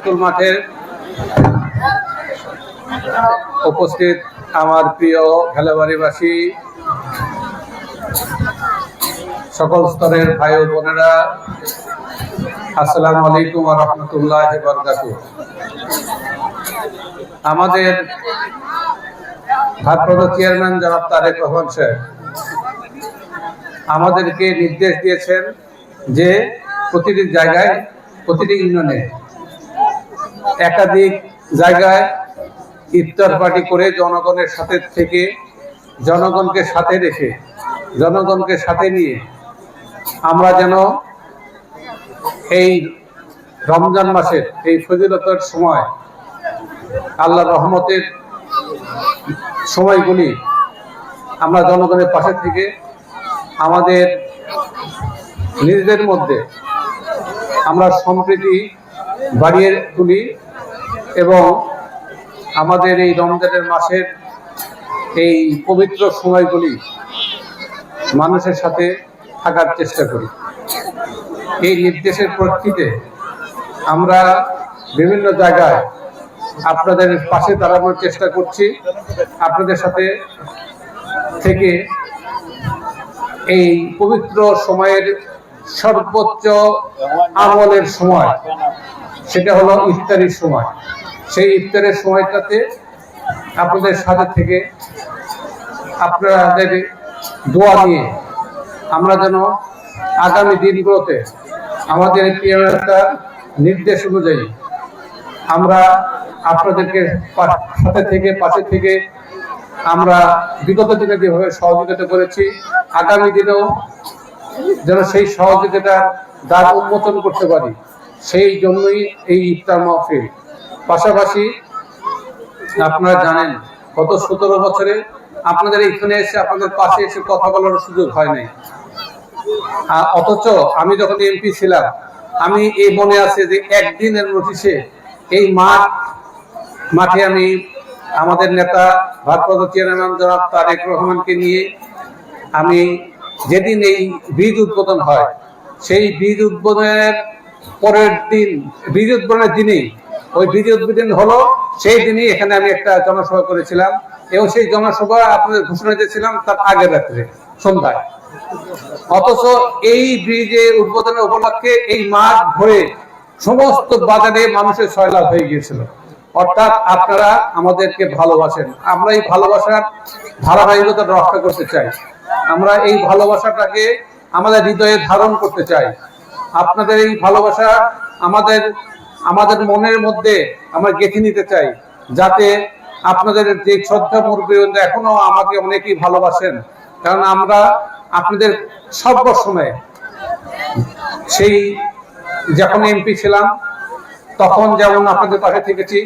School মাঠের উপস্থিত আমার প্রিয় খেলাবাড়িবাসী সকল স্তরের ভাই ও বোনেরা, আসসালামু আলাইকুম রহমতুল্লাহ আমাদের ভারপ্রাপ্ত চেয়ারম্যান জনাব তারেক রহমান আমাদেরকে নির্দেশ দিয়েছেন যে প্রতিটি জায়গায়, প্রতিটি ইউনিয়নে একাধিক জায়গায় ইফতার পার্টি করে জনগণের সাথে থেকে, জনগণকে সাথে রেখে, জনগণকে সাথে নিয়ে আমরা যেন এই রমজান মাসের, এই ফজিলতার সময় আল্লাহ রহমতের সময়গুলি আমরা জনগণের পাশে থেকে আমাদের নিজেদের মধ্যে আমরা সম্প্রীতি বাড়িয়ে তুলি এবং আমাদের এই রমজানের মাসের এই পবিত্র সময়গুলি মানুষের সাথে থাকার চেষ্টা করি। এই নির্দেশের প্রেক্ষিতে আমরা বিভিন্ন জায়গায় আপনাদের পাশে দাঁড়ানোর চেষ্টা করছি। আপনাদের সাথে থেকে এই পবিত্র সময়ের সর্বোচ্চ আমলের সময় সেটা হলো ইফতারির সময়। সেই ইফতারের সময়টাতে আপনাদের সাথে থেকে আপনাদের দোয়া নিয়ে আমরা যেন আগামী দিনগুলোতে আমাদের পিএমএসটার নির্দেশ অনুযায়ী আমরা আপনাদেরকে সাথে থেকে, পাশে থেকে আমরা বিগত দিনে যেভাবে সহযোগিতা করেছি, আগামী দিনেও যেন সেই সহযোগিতার দ্বার উন্মোচন করতে পারি। সেই জন্যই এই ইফতার মাহফিল। পাশাপাশি আপনারা জানেন, গত সতেরো বছরে আপনাদের এখানে এসে আপনাদের পাশে এসে কথা বলার সুযোগ হয় নাই। অথচ আমি যখন এমপি ছিলাম, আমি এই মনে আছে যে একদিনের নোটিশে এই মাঠ, মাঠে আমি আমাদের নেতা, ভারপ্রাপ্ত চেয়ারম্যান জনাব তারেক রহমানকে নিয়ে আমি যেদিন এই বীজ উদ্বোধন হয়, সেই বীজ উদ্বোধনের পরের দিন বীজ উদ্বোধনের দিনেই, ওই বীজ উদ্বোধন হলো, সেই দিনই এখানে আমি একটা জনসভা করেছিলাম, এবং সেই জনসভা আপনাদের ঘোষণা দিয়েছিলাম তার আগের রাত্রে, সন্ধ্যায়। অথচ এই ব্রিজের উদ্বোধনের উপলক্ষে এই মাঠ ভরে সমস্ত বাজারে মানুষের সয়লাভ হয়ে গিয়েছিল। অর্থাৎ আপনারা আমাদেরকে ভালোবাসেন। আমরা এই ভালোবাসার ধারাবাহিকতা রক্ষা করতে চাই। আমরা এই ভালোবাসাটাকে আমাদের হৃদয়ে ধারণ করতে চাই। আপনাদের এই ভালোবাসা আমাদের আমাদের মনের মধ্যে আমরা গেঁথে নিতে চাই, যাতে আপনাদের যে শ্রদ্ধা মুরব্বী এখনও আমাকে অনেকেই ভালোবাসেন। কারণ আমরা আপনাদের সর্বসময় সেই যখন এমপি ছিলাম, তখন যেমন আপনাদের পাশে থেকেছি,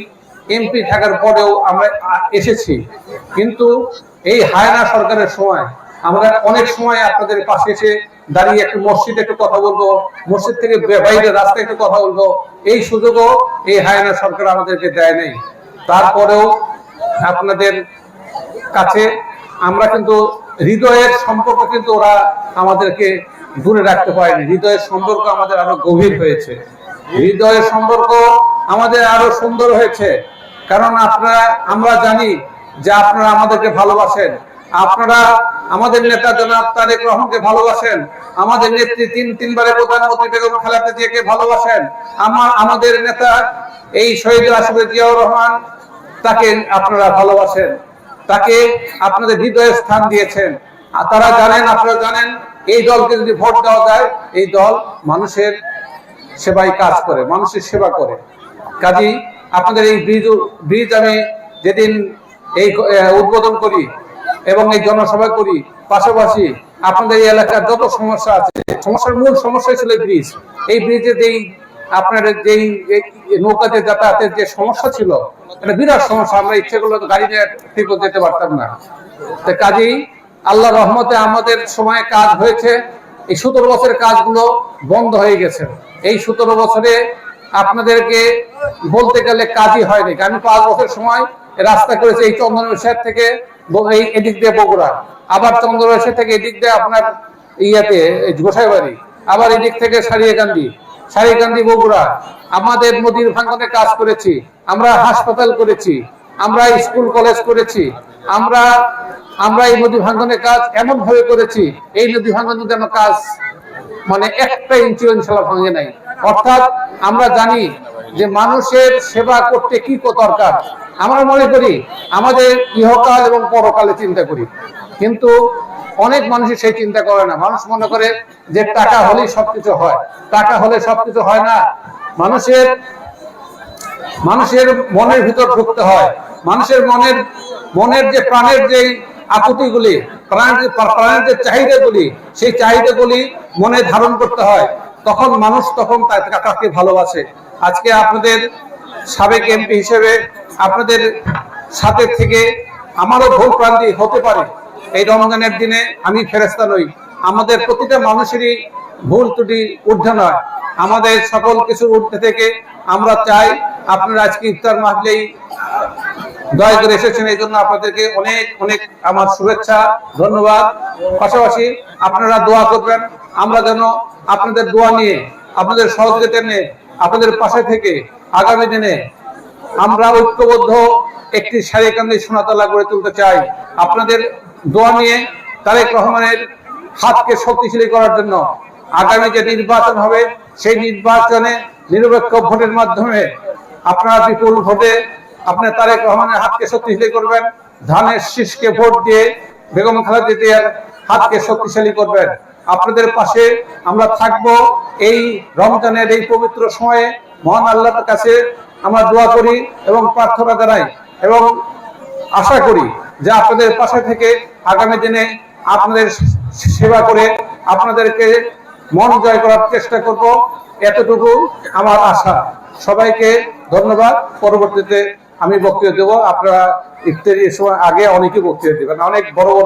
এমপি থাকার পরেও আমরা এসেছি। কিন্তু এই হায়না সরকারের সময় আমরা অনেক সময় আপনাদের পাশে এসে দাঁড়িয়ে একটু মসজিদে একটু কথা বলব, মসজিদ থেকে বাইরে রাস্তায় একটু কথা বলব। এই সুযোগও এই হায়না সরকার আমাদেরকে দেয় নাই। তারপরেও আপনাদের কাছে আমরা কিন্তু হৃদয়ের সম্পর্ক কিন্তু ওরা আমাদেরকে দূরে রাখতে পারেনি। হৃদয়ের সম্পর্ক আমাদের আরও গভীর হয়েছে। হৃদয়ের সম্পর্ক আমাদের আরও সুন্দর হয়েছে। কারণ আপনারা, আমরা জানি যে আপনারা আমাদেরকে ভালোবাসেন। আপনারা আমাদের নেতা জনাব তারেক রহমানকে ভালোবাসেন, আমাদের নেত্রী তিন তিনবারের প্রধানমন্ত্রী বেগম খালেদা জিয়াকে ভালোবাসেন আমার আমাদের নেতা এই শহীদ আসবে জিয়াউর রহমান, তাকে আপনারা ভালোবাসেন, তাকে আপনাদের হৃদয়ে স্থান দিয়েছেন। আর তারা জানেন, আপনারা জানেন, এই দলকে যদি ভোট দেওয়া যায়, এই দল মানুষের সেবায় কাজ করে, মানুষের সেবা করে। কাজী আপনাদের এই ব্রিজ ব্রিজ আমি যেদিন এই উদ্বোধন করি এবং এই জনসভা করি। পাশাপাশি আপনাদের এই এলাকার যত সমস্যা আছে, সমস্যার মূল সমস্যা ছিল ব্রিজ এই ব্রিজে যেই আপনার যেই নৌকাতে যাতায়াতের যে সমস্যা ছিল, এটা বিরাট সমস্যা। আমরা ইচ্ছে করলে গাড়ি নিয়ে ঠিক যেতে পারতাম না। কাজেই আল্লাহ রহমতে আমাদের সময়ে কাজ হয়েছে। এই সতেরো বছরের কাজগুলো বন্ধ হয়ে গেছে। এই সতেরো বছরে আপনাদেরকে বলতে গেলে কাজই হয়নি। কারণ পাঁচ বছর সময় রাস্তা করেছে এই চন্দনেশ্বর থেকে এদিক দিয়ে বগুড়া। আবার চন্দনেশ্বর থেকে এদিক দিয়ে আপনার ইয়াতে আবার এদিক থেকে সারিয়াকান্দি। বগুড়া। আমাদের নদীর কাজ করেছি। আমরা হাসপাতাল করেছি। আমরা স্কুল, কলেজ করেছি। আমরা আমরা এই নদী কাজ এমন ভাবে করেছি, এই নদী ভাঙ্গনের যেন কাজ মানে একটা ইঞ্চি ভাঙে নাই। অর্থাৎ আমরা জানি যে মানুষের সেবা করতে কি দরকার। আমরা মনে করি, আমাদের ইহকাল এবং পরকালে চিন্তা করি। কিন্তু অনেক মানুষই সেই চিন্তা করে না। মানুষ মনে করে যে টাকা হলেই সবকিছু হয়। টাকা হলে সবকিছু হয় না। মানুষের মানুষের মনের ভিতর ঢুকতে হয়। মানুষের মনের মনের যে প্রাণের যে আকুতিগুলি, প্রাণের প্রাণের যে চাহিদাগুলি, সেই চাহিদাগুলি মনে ধারণ করতে হয়। তখন মানুষ তখন তাকে ভালোবাসে। আজকে আপনাদের সাবেক এমপি হিসেবে আপনাদের সাথে থেকে আমারও ভুল প্রান্তি হতে পারে। এই রমজানের দিনে আমি ফেরেস্তা নই। আমাদের প্রতিটা মানুষেরই ভুল ত্রুটি ঊর্ধ্বে নয়। আমাদের সকল কিছুর ঊর্ধ্বে থেকে আমরা চাই আপনারা আজকে ইফতার মাহলেই দয়া করে এসেছেন। এই জন্য আপনাদেরকে অনেক অনেক আমার শুভেচ্ছা, ধন্যবাদ। পাশাপাশি আপনারা দোয়া করবেন। আমরা যেন আপনাদের দোয়া নিয়ে, আপনাদের সহযোগিতা নিয়ে, আপনাদের পাশে থেকে আগামী দিনে আমরা ঐক্যবদ্ধ একটি সারিকান্দি সোনাতলা গড়ে তুলতে চাই। আপনাদের দোয়া নিয়ে তারেক রহমানের হাতকে শক্তিশালী করার জন্য আগামী যে নির্বাচন হবে, সেই নির্বাচনে নিরপেক্ষ ভোটের মাধ্যমে আপনারা বিপুল ভোটে আপনার তারেক রহমানের হাতকে শক্তিশালী করবেন, ধানের শীষকে ভোট দিয়ে বেগম খালেদা জিয়ার হাতকে শক্তিশালী করবেন। আপনাদের পাশে আমরা থাকব এই রমজানের এই পবিত্র সময়ে। মহান আল্লাহর কাছে আমরা দোয়া করি এবং প্রার্থনা জানাই এবং আশা করি যে আপনাদের পাশে থেকে আগামী দিনে আপনাদের সেবা করে আপনাদেরকে মন জয় করার চেষ্টা করব। এতটুকু আমার আশা। সবাইকে ধন্যবাদ। পরবর্তীতে আমি বক্তব্য দেব। আপনারা ইফতারির সময় আগে অনেকে বক্তব্য দেবেন। অনেক বড় বড়